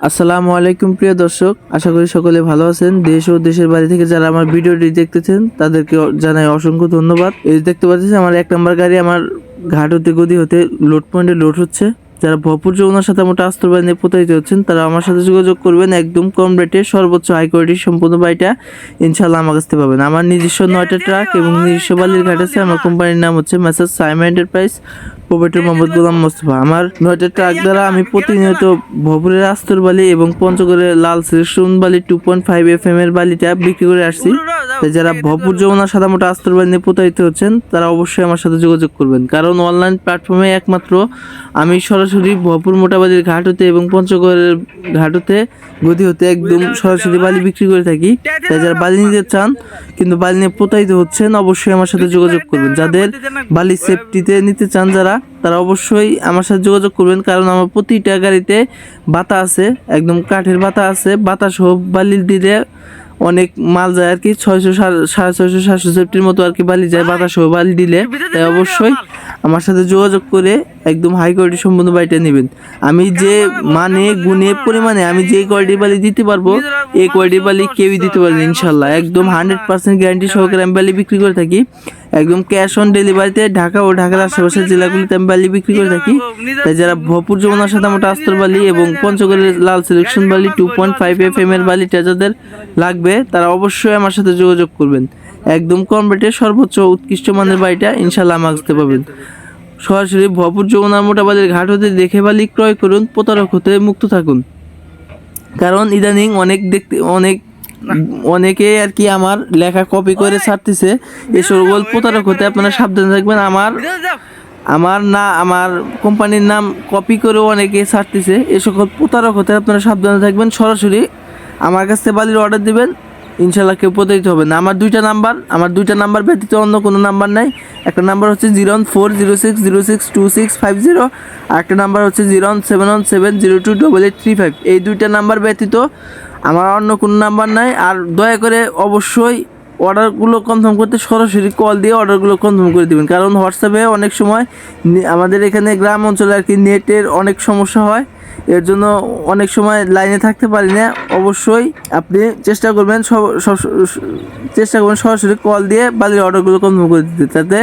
আসসালামু আলাইকুম প্রিয় দর্শক, আশা করি সকলে ভালো আছেন। দেশ ও দেশের বাইরে থেকে যারা আমার ভিডিওটি দেখতেছেন, তাদেরকে জানাই অসংখ্য ধন্যবাদ। এই দেখতে পাচ্ছেন, আমার এক নম্বর গাড়ি আমার ঘাট হতে গদি হতে লোড পয়েন্টে লোড হচ্ছে। যারা ভরপুর যৌনার সাথে মোটা আস্তর বাহিনী প্রতারিত হচ্ছেন, তারা আমার সাথে যোগাযোগ করবেন একদম কম রেটে সর্বোচ্চ হাই কোয়ালিটির সম্পূর্ণ বাড়িটা ইনশাল্লাহ আমার কাছ থেকে পাবেন। আমার নিজস্ব নয়টা ট্রাক এবং নিজস্ব বালির ঘাট আছে। আমার কোম্পানির নাম হচ্ছে messrs Saima enterprise proprietor Mohammad Golam Mostafa. আমার নয়টা ট্রাক দ্বারা আমি প্রতিনিয়ত ভপুরের আস্তর বালি এবং পঞ্চগড়ের লাল সিলেকশন বালি two point five F M এর বালিটা বিক্রি করে আসছি। তাই যারা ভপুর যমুনা সাদা মোটা আস্তর বালি নিয়ে প্রতারিত হচ্ছেন, তারা অবশ্যই আমার সাথে যোগাযোগ করবেন। কারণ অনলাইন প্ল্যাটফর্মে একমাত্র আমি সরাসরি ভপুর মোটাবালির ঘাট হতে এবং পঞ্চগড়ের ঘাট হতে গদি হতে একদম সরাসরি বালি বিক্রি করে থাকি। তাই যারা বালি নিতে চান কিন্তু বালি নিয়ে প্রতারিত হচ্ছেন, অবশ্যই আমার সাথে যোগাযোগ করবেন। যাদের বালি সেফটিতে নিতে চান যারা তারা অবশ্যই আমার সাথে যোগাযোগ করবেন কারণ আমার প্রতিটা গাড়িতে বাতা আছে একদম কাঠের বাতা আছে বাতা সহ বালি দিলে অনেক মাল যায় আর কি ছয়শো সাড়ে ছয়শো সাতশো সেফটির মতো আর কি বালি যায় বাতাস সহ বালি দিলে তাই অবশ্যই আমার সাথে যোগাযোগ করে একদম হাই কোয়ালিটি সম্পূর্ণ বাড়িটা নেবেন। আমি যে মানে গুণে পরিমাণে আমি যে কোয়ালিটি বালি দিতে পারব এই কোয়ালিটি বালি কেউই দিতে পারবে ইনশাল্লাহ। একদম হান্ড্রেড পার্সেন্ট গ্যারান্টি সহকারে আমি বালি বিক্রি করে থাকি। একদম ক্যাশ অন ডেলিভারিতে ঢাকা ও ঢাকার আশেপাশের জেলাগুলিতে আমি বালি বিক্রি করে থাকি। তাই যারা ভরপুর যমুনার সাথে মোটা আস্তর বালি এবং পঞ্চগড়ের লাল সিলেকশন বালি two point five F M এর বালিটা যাদের লাগবে তারা অবশ্যই আমার সাথে যোগাযোগ করবেন। একদম কম রেটে সর্বোচ্চ উৎকৃষ্ট মানের বাড়িটা ইনশাল্লাহ আমার কাছে পাবেন। সরাসরি ভরপুর যমুনার মোটা বালির ঘাট হতে দেখে বালি ক্রয় করুন, প্রতারক হতে মুক্ত থাকুন। কারণ ইদানিং অনেক দেখতে, অনেক, অনেকে আর কি আমার লেখা কপি করে ছাড়তেছে। এই সকল প্রতারক হতে আপনারা সাবধান থাকবেন। আমার আমার না, আমার কোম্পানির নাম কপি করে অনেকে ছাড়তেছে। এ সকল প্রতারক হতে আপনারা সাবধানে থাকবেন। সরাসরি আমার কাছ থেকে বালির অর্ডার দিবেন। ইনশাল্লাহ কেউ প্রতারিত হবে না। আমার দুইটা নাম্বার, আমার দুইটা নাম্বার ব্যতীত অন্য কোনো নাম্বার নাই। একটা নাম্বার হচ্ছে zero one four zero six zero six two six five zero আর একটা নাম্বার হচ্ছে zero one seven one seven zero two double eight three five. এই দুইটা নাম্বার ব্যতীত আমার অন্য কোনো নাম্বার নাই। আর দয়া করে অবশ্যই অর্ডারগুলো কনফার্ম করতে সরাসরি কল দিয়ে অর্ডারগুলো কনফার্ম করে দিবেন। কারণ হোয়াটসঅ্যাপে অনেক সময় আমাদের এখানে গ্রাম অঞ্চলে আর কি নেটের অনেক সমস্যা হয়। এর জন্য অনেক সময় লাইনে থাকতে পারি না। অবশ্যই আপনি চেষ্টা করবেন সব চেষ্টা করবেন সরাসরি কল দিয়ে বালির অর্ডারগুলো কনফার্ম করে দিতে। তাতে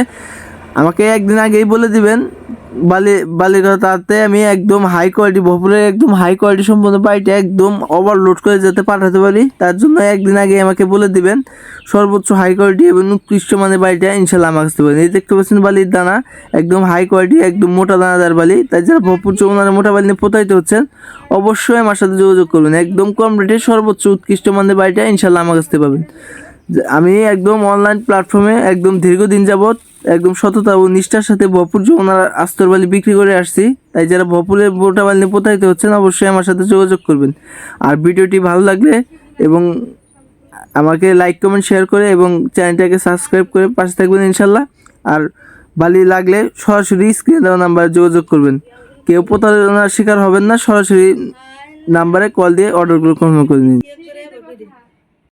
আমাকে একদিন আগেই বলে দিবেন বালি বালির তাতে আমি একদম হাই কোয়ালিটি ভপুরের একদম হাই কোয়ালিটি সম্পূর্ণ বাড়িটা একদম ওভারলোড করে যাতে পাঠাতে পারি। তার জন্য একদিন আগে আমাকে বলে দিবেন, সর্বোচ্চ হাই কোয়ালিটি এবং উৎকৃষ্ট মানের বাড়িটা ইনশাল্লাহ আমাকে পারেন এই দেখতে পাচ্ছেন বালির দানা, একদম হাই কোয়ালিটি একদম মোটা দানাদার বালি। তাই যারা ভরপুর চৌনার মোটা বালি নিয়ে প্রতারিত হচ্ছেন, অবশ্যই আমার সাথে যোগাযোগ করবেন। একদম কম রেটে সর্বোচ্চ উৎকৃষ্ট মানের বাড়িটা ইনশাল্লাহ আমার কাছে পাবেন। আমি একদম অনলাইন প্ল্যাটফর্মে একদম দীর্ঘদিন যাবৎ একদম সততা ও নিষ্ঠার সাথে ভরপুর যমুনার আস্তরবালি বিক্রি করে আসছি। তাই যারা ভরপুরের বোটাবালি নিয়ে প্রতারিত হচ্ছেন, অবশ্যই আমার সাথে যোগাযোগ করবেন। আর ভিডিওটি ভালো লাগলে এবং আমাকে লাইক কমেন্ট শেয়ার করে এবং চ্যানেলটাকে সাবস্ক্রাইব করে পাশে থাকবেন ইনশাল্লাহ। আর বালি লাগলে সরাসরি স্ক্রিনে দেওয়া নাম্বারে যোগাযোগ করবেন। কেউ প্রতারণার শিকার হবেন না, সরাসরি নাম্বারে কল দিয়ে অর্ডারগুলো কনফার্ম করে নিন।